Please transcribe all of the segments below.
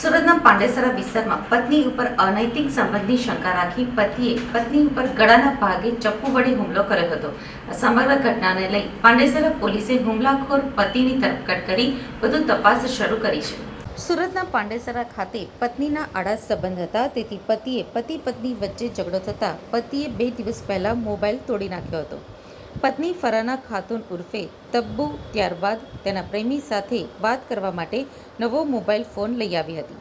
સુરતના પાંડેસરા વિસ્તારમાં પત્ની ઉપર અનૈતિક સંબંધની શંકા રાખી પતિએ પત્ની ઉપર ગળાના ભાગે ચપ્પુ વડે હુમલો કર્યો હતો. સમગ્ર ઘટનાને લઈ પાંડેસરા પોલીસે હુમલાખોર પતિની ધરપકડ કરી વધુ તપાસ શરૂ કરી છે. સુરતના પાંડેસરા ખાતે પત્નીના આડા સંબંધ હતા, તેથી પતિએ પતિ પત્ની વચ્ચે ઝઘડો થતાં પતિએ બે દિવસ પહેલા મોબાઈલ તોડી નાખ્યો હતો. પત્ની ફરાના ખાતુન ઉર્ફે તબ્બુ ત્યારબાદ તેના પ્રેમી સાથે વાત કરવા માટે નવો મોબાઈલ ફોન લઈ આવી હતી.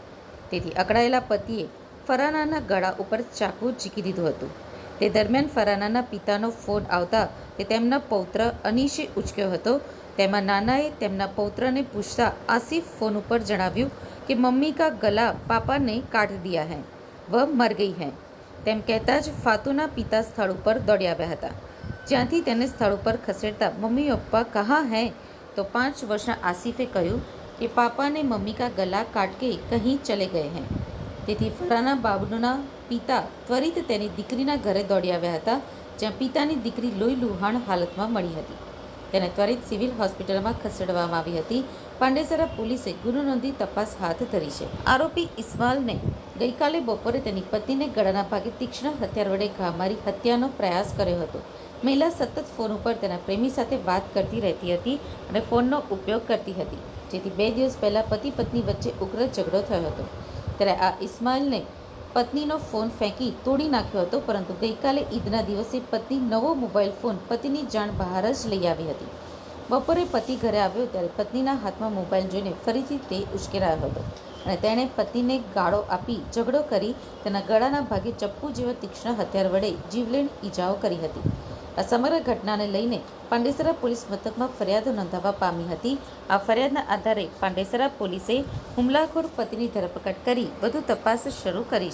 તેથી અકળાયેલા પતિએ ફરાનાના ગળા ઉપર ચાકુ ઝીકી દીધું હતું. તે દરમિયાન ફરાનાના પિતાનો ફોન આવતા તે તેમના પૌત્ર અનીશે ઉચક્યો હતો. તેમાં નાનાએ તેમના પૌત્રને પૂછતા આસિફ ફોન ઉપર જણાવ્યું કે મમ્મી કા ગલા પાપા ને કાટ દિયા હૈ, વહ મર ગઈ હૈ. તેમ કહેતા જ ફાતુના પિતા સ્થળ ઉપર દોડી આવ્યા હતા. જ્યાંથી તેને સ્થળ ઉપર ખસેડતા મમ્મી પપ્પા કહા, હૈ. તો પાંચ વર્ષના આસિફે કહ્યું કે પાપા ને મમ્મી કા ગલા કાટ કે કહીં ચલે ગયે હૈ. તેથી ફરાના બાબુના પિતા ત્વરિત તેની દીકરીના ઘરે દોડી આવ્યા હતા, જ્યાં પિતાની દીકરી લોહી લુહાણ હાલતમાં મળી હતી. તેને ત્વરિત સિવિલ હોસ્પિટલમાં ખસેડવામાં આવી હતી. પાંડેસરા પોલીસે ગુનો નોંધી તપાસ હાથ ધરી છે. આરોપી ઇસ્માઇલને ગઈકાલે બપોરે તેની પત્નીને ગળાના ભાગે તીક્ષ્ણ હથિયાર વડે ઘા મારી હત્યાનો પ્રયાસ કર્યો હતો. મહિલા સતત ફોન ઉપર તેના પ્રેમી સાથે વાત કરતી રહેતી હતી અને ફોનનો ઉપયોગ કરતી હતી, જેથી બે દિવસ પહેલાં પતિ પત્ની વચ્ચે ઉગ્ર ઝઘડો થયો હતો. ત્યારે આ ઇસ્માઇલને પત્નીનો ફોન ફેંકી તોડી નાખ્યો હતો, પરંતુ ગઈકાલે ઈદના દિવસે પત્ની નવો મોબાઈલ ફોન પતિની જાણ બહાર જ લઈ આવી હતી. બપોરે પતિ ઘરે આવ્યો ત્યારે પત્નીના હાથમાં મોબાઈલ જોઈને ફરીથી તે ઉશ્કેરાયો હતો. અને તેણે પત્નીને ગાળો આપી ઝઘડો કરી તેના ગળાના ભાગે ચપ્પુ જેવા તીક્ષ્ણ હથિયાર વડે જીવલેણ ઈજાઓ કરી હતી. આ સમગ્ર ઘટનાને લઈને પાંડેસરા પોલીસ મથકમાં ફરિયાદ નોંધાવવા પામી હતી. આ ફરિયાદના આધારે પાંડેસરા પોલીસે હુમલાખોર પતિની ધરપકડ કરી વધુ તપાસ શરૂ કરી છે